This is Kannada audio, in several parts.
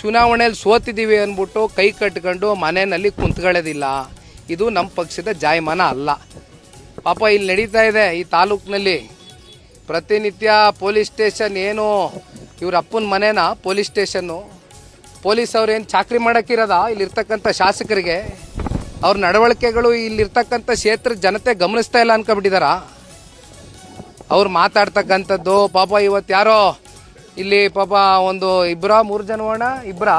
ಚುನಾವಣೆಯಲ್ಲಿ ಸೋತಿದ್ದೀವಿ ಅಂದ್ಬಿಟ್ಟು ಕೈ ಕಟ್ಕೊಂಡು ಮನೆಯಲ್ಲಿ ಕುಂತ್ಕೊಳ್ಳೋದಿಲ್ಲ. ಇದು ನಮ್ಮ ಪಕ್ಷದ ಜಾಯಮಾನ ಅಲ್ಲ. ಪಾಪ ಇಲ್ಲಿ ನಡೀತಾ ಇದೆ ಈ ತಾಲೂಕಿನಲ್ಲಿ. ಪ್ರತಿನಿತ್ಯ ಪೊಲೀಸ್ ಸ್ಟೇಷನ್ ಏನು ಇವ್ರ ಅಪ್ಪನ ಮನೇನ? Police station. ಪೊಲೀಸ್ ಅವ್ರೇನು ಚಾಕ್ರಿ ಮಾಡೋಕ್ಕಿರೋದ? ಇಲ್ಲಿರ್ತಕ್ಕಂಥ ಶಾಸಕರಿಗೆ. ಅವ್ರ ನಡವಳಿಕೆಗಳು ಇಲ್ಲಿರ್ತಕ್ಕಂಥ ಕ್ಷೇತ್ರ ಜನತೆ ಗಮನಿಸ್ತಾ ಇಲ್ಲ ಅನ್ಕೊಬಿಟ್ಟಿದಾರಾ ಅವ್ರು ಮಾತಾಡ್ತಕ್ಕಂಥದ್ದು, ಪಾಪ ಇವತ್ತು ಯಾರೋ ಇಲ್ಲಿ ಪಾಪ ಒಂದು ಇಬ್ಬರ ಮೂರು ಜನ ಅಣ್ಣ ಇಬ್ಬರ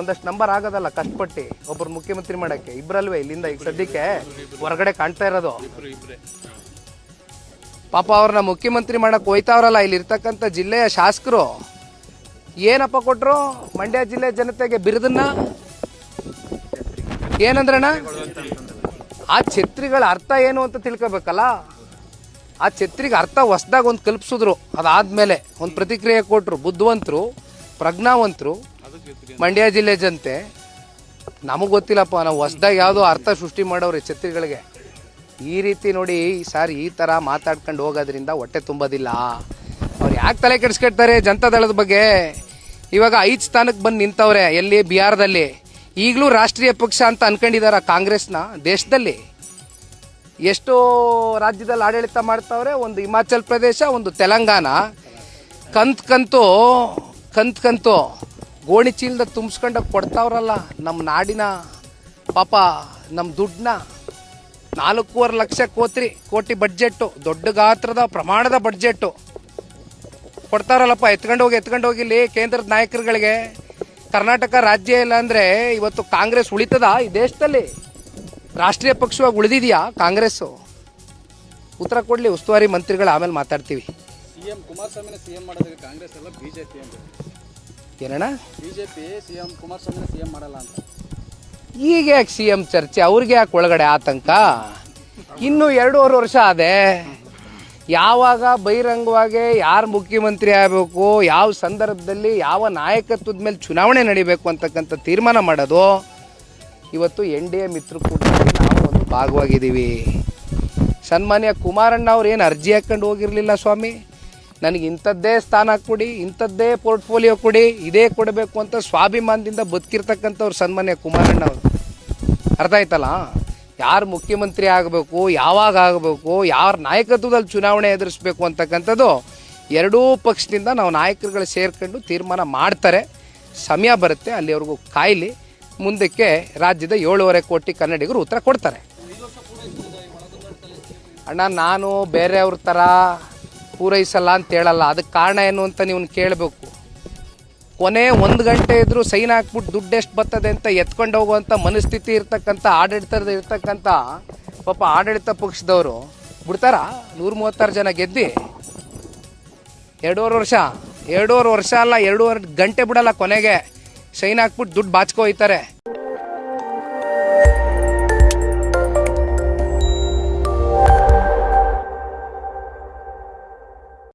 ಒಂದಷ್ಟು ನಂಬರ್ ಆಗೋದಲ್ಲ, ಕಷ್ಟಪಟ್ಟು ಒಬ್ಬರು ಮುಖ್ಯಮಂತ್ರಿ ಮಾಡೋಕ್ಕೆ. ಇಬ್ಬರಲ್ವೇ ಇಲ್ಲಿಂದ ಈಗ ಸದ್ಯಕ್ಕೆ ಹೊರಗಡೆ ಕಾಣ್ತಾ ಇರೋದು. ಪಾಪ ಅವ್ರನ್ನ ಮುಖ್ಯಮಂತ್ರಿ ಮಾಡಕ್ಕೆ ಹೋಯ್ತಾವ್ರಲ್ಲ, ಇಲ್ಲಿ ಇರ್ತಕ್ಕಂಥ ಜಿಲ್ಲೆಯ ಶಾಸಕರು. ಏನಪ್ಪ ಕೊಟ್ಟರು ಮಂಡ್ಯ ಜಿಲ್ಲೆ ಜನತೆಗೆ ಬಿರುದನ್ನ? ಏನಂದ್ರಣ್ಣ? ಆ ಛತ್ರಿಗಳ ಅರ್ಥ ಏನು ಅಂತ ತಿಳ್ಕೊಬೇಕಲ್ಲ? ಆ ಛತ್ರಿಗೆ ಅರ್ಥ ಹೊಸ್ದಾಗ ಒಂದು ಕಲ್ಪಿಸಿದ್ರು. ಅದಾದ್ಮೇಲೆ ಒಂದು ಪ್ರತಿಕ್ರಿಯೆ ಕೊಟ್ಟರು ಬುದ್ಧಿವಂತರು, ಪ್ರಜ್ಞಾವಂತರು, ಮಂಡ್ಯ ಜಿಲ್ಲೆ ಜನತೆ, ನಮಗೆ ಗೊತ್ತಿಲ್ಲಪ್ಪ, ನಾವು ಹೊಸ್ದಾಗ ಯಾವುದೋ ಅರ್ಥ ಸೃಷ್ಟಿ ಮಾಡೋರು ಛತ್ರಿಗಳಿಗೆ. ಈ ರೀತಿ ನೋಡಿ ಸರ್ ಈ ಥರ ಮಾತಾಡ್ಕೊಂಡು ಹೋಗೋದ್ರಿಂದ ಹೊಟ್ಟೆ ತುಂಬೋದಿಲ್ಲ. ಅವ್ರು ಯಾಕೆ ತಲೆ ಕೆಡಿಸ್ಕೊಡ್ತಾರೆ ಜನತಾದಳದ ಬಗ್ಗೆ? ಇವಾಗ ಐದು ಸ್ಥಾನಕ್ಕೆ ಬಂದು ನಿಂತವ್ರೆ ಎಲ್ಲಿ? ಬಿಹಾರದಲ್ಲಿ. ಈಗಲೂ ರಾಷ್ಟ್ರೀಯ ಪಕ್ಷ ಅಂತ ಅನ್ಕೊಂಡಿದ್ದಾರೆ ಕಾಂಗ್ರೆಸ್ನ ದೇಶದಲ್ಲಿ. ಎಷ್ಟು ರಾಜ್ಯದಲ್ಲಿ ಆಡಳಿತ ಮಾಡ್ತಾವ್ರೆ, ಒಂದು ಹಿಮಾಚಲ್ ಪ್ರದೇಶ, ಒಂದು ತೆಲಂಗಾಣ. ಕಂತ್ ಕಂತು ಕಂತ್ ಕಂತು, ಗೋಣಿ ಚೀಲದ ತುಂಬಿಸ್ಕೊಂಡು ಕೊಡ್ತಾವ್ರಲ್ಲ ನಮ್ಮ ನಾಡಿನ ಪಾಪ ನಮ್ಮ ದುಡ್ಡನ್ನ. ನಾಲ್ಕೂವರೆ ಲಕ್ಷ ಕೋತ್ರಿ, ಕೋಟಿ ಬಡ್ಜೆಟ್ಟು, ದೊಡ್ಡ ಗಾತ್ರದ ಪ್ರಮಾಣದ ಬಡ್ಜೆಟ್ಟು. ಕೊಡ್ತಾರಲ್ಲಪ್ಪ, ಎತ್ಕೊಂಡು ಹೋಗಿ, ಎತ್ಕೊಂಡು ಹೋಗಿಲ್ಲಿ ಕೇಂದ್ರದ ನಾಯಕರುಗಳಿಗೆ. ಕರ್ನಾಟಕ ರಾಜ್ಯ ಇಲ್ಲ ಅಂದರೆ ಇವತ್ತು ಕಾಂಗ್ರೆಸ್ ಉಳಿತದ ಈ ದೇಶದಲ್ಲಿ? ರಾಷ್ಟ್ರೀಯ ಪಕ್ಷವಾಗಿ ಉಳಿದಿದೆಯಾ ಕಾಂಗ್ರೆಸ್ಸು? ಉತ್ತರ ಕೊಡಲಿ ಉಸ್ತುವಾರಿ ಮಂತ್ರಿಗಳು ಆಮೇಲೆ ಮಾತಾಡ್ತೀವಿ. ಸಿಎಂ ಕುಮಾರಸ್ವಾಮಿನ ಸಿಎಂ ಮಾಡೋದಕ್ಕೆ ಕಾಂಗ್ರೆಸ್ ಎಲ್ಲ ಬಿಜೆಪಿ ಅಂತ. ಏನಣ್ಣ? ಬಿಜೆಪಿ ಸಿಎಂ ಕುಮಾರಸ್ವಾಮಿನ ಸಿಎಂ ಮಾಡಲ್ಲ ಅಂತ. ಈಗ ಯಾಕೆ ಸಿ ಎಂ ಚರ್ಚೆ? ಅವ್ರಿಗೆ ಯಾಕೆ ಒಳಗಡೆ ಆತಂಕ? ಇನ್ನು ಎರಡೂವರೆ ವರ್ಷ ಅದೇ ಯಾವಾಗ ಬಹಿರಂಗವಾಗಿ ಯಾರು ಮುಖ್ಯಮಂತ್ರಿ ಆಗಬೇಕು ಯಾವ ಸಂದರ್ಭದಲ್ಲಿ ಯಾವ ನಾಯಕತ್ವದ ಮೇಲೆ ಚುನಾವಣೆ ನಡಿಬೇಕು ಅಂತಕ್ಕಂಥ ತೀರ್ಮಾನ ಮಾಡೋದು ಇವತ್ತು ಎನ್ ಡಿ ಎ ಮಿತ್ರಕೂಟದಲ್ಲಿ ನಾವು ಒಂದು ಭಾಗವಾಗಿದ್ದೀವಿ. ಸನ್ಮಾನ್ಯ ಕುಮಾರಣ್ಣ ಅವ್ರು ಏನು ಅರ್ಜಿ ಹಾಕ್ಕೊಂಡು ಹೋಗಿರಲಿಲ್ಲ ಸ್ವಾಮಿ? ನನಗೆ ಇಂಥದ್ದೇ ಸ್ಥಾನ ಕೊಡಿ, ಇಂಥದ್ದೇ ಪೋರ್ಟ್ಫೋಲಿಯೋ ಕೊಡಿ, ಇದೇ ಕೊಡಬೇಕು ಅಂತ ಸ್ವಾಭಿಮಾನದಿಂದ ಬದುಕಿರ್ತಕ್ಕಂಥವ್ರು ಸನ್ಮಾನ್ಯ ಕುಮಾರಣ್ಣ ಅವರು. ಅರ್ಥ ಆಯ್ತಲ್ಲ ಯಾರು ಮುಖ್ಯಮಂತ್ರಿ ಆಗಬೇಕು, ಯಾವಾಗ ಆಗಬೇಕು, ಯಾರ ನಾಯಕತ್ವದಲ್ಲಿ ಚುನಾವಣೆ ಎದುರಿಸ್ಬೇಕು ಅಂತಕ್ಕಂಥದ್ದು ಎರಡೂ ಪಕ್ಷದಿಂದ ನಾವು ನಾಯಕರುಗಳು ಸೇರ್ಕೊಂಡು ತೀರ್ಮಾನ ಮಾಡ್ತಾರೆ. ಸಮಯ ಬರುತ್ತೆ, ಅಲ್ಲಿವರೆಗೂ ಕಾಯ್ಲಿ. ಮುಂದಕ್ಕೆ ರಾಜ್ಯದ ಏಳೂವರೆ ಕೋಟಿ ಕನ್ನಡಿಗರು ಉತ್ತರ ಕೊಡ್ತಾರೆ. ಅಣ್ಣ, ನಾನು ಬೇರೆಯವ್ರ ಥರ ಪೂರೈಸಲ್ಲ ಅಂತ ಹೇಳಲ್ಲ. ಅದಕ್ಕೆ ಕಾರಣ ಏನು ಅಂತ ನೀವು ಕೇಳಬೇಕು. ಕೊನೆ ಒಂದು ಗಂಟೆ ಇದ್ದರೂ ಸೈನ್ ಹಾಕ್ಬಿಟ್ಟು ದುಡ್ಡು ಎಷ್ಟು ಬರ್ತದೆ ಅಂತ ಎತ್ಕೊಂಡು ಹೋಗುವಂಥ ಮನಸ್ಥಿತಿ ಇರ್ತಕ್ಕಂಥ, ಆಡಳಿತದ ಇರ್ತಕ್ಕಂಥ, ಪಾಪ ಆಡಳಿತ ಪಕ್ಷದವರು ಬಿಡ್ತಾರ? ನೂರ ಮೂವತ್ತಾರು ಜನ ಗೆದ್ದಿ? ಎರಡೂವರೆ ವರ್ಷ? ಎರಡೂವರೆ ವರ್ಷ ಅಲ್ಲ, ಎರಡೂವರೆ ಗಂಟೆ ಬಿಡಲ್ಲ ಕೊನೆಗೆ. ಸೈನ್ ಹಾಕ್ಬಿಟ್ಟು ದುಡ್ಡು ಬಾಚ್ಕೊ ಹೋಯ್ತಾರೆ